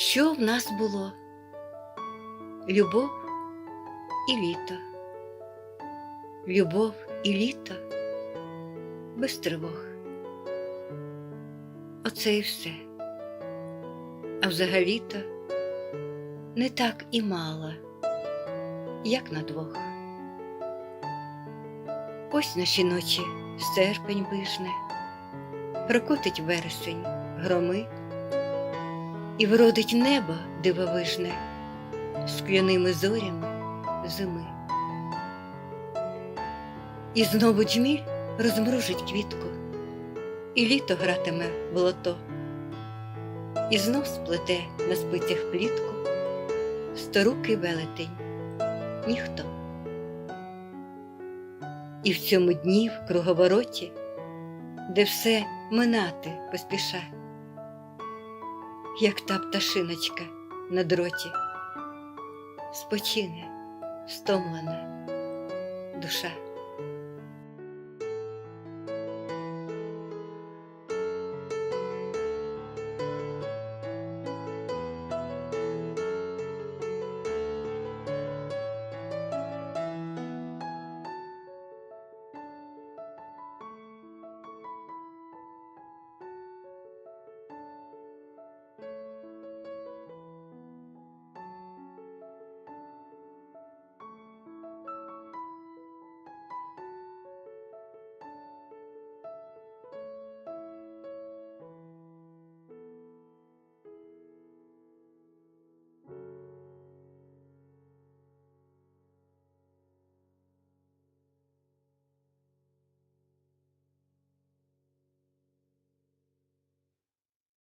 Що в нас було? Любов і літо. Любов і літо без тривог. Оце і все. А взагалі-то не так і мало, як на двох. Ось наші ночі серпень вишне, прокотить вересень громи, і вродить небо дивовижне скляними зорями зими. І знову джміль розмружить квітку, і літо гратиме в лото, і знов сплете на спицях плітку сторукий велетень ніхто. І в цьому дні в круговороті, де все минати поспіша, як та пташиночка на дроті, спочине стомлена душа.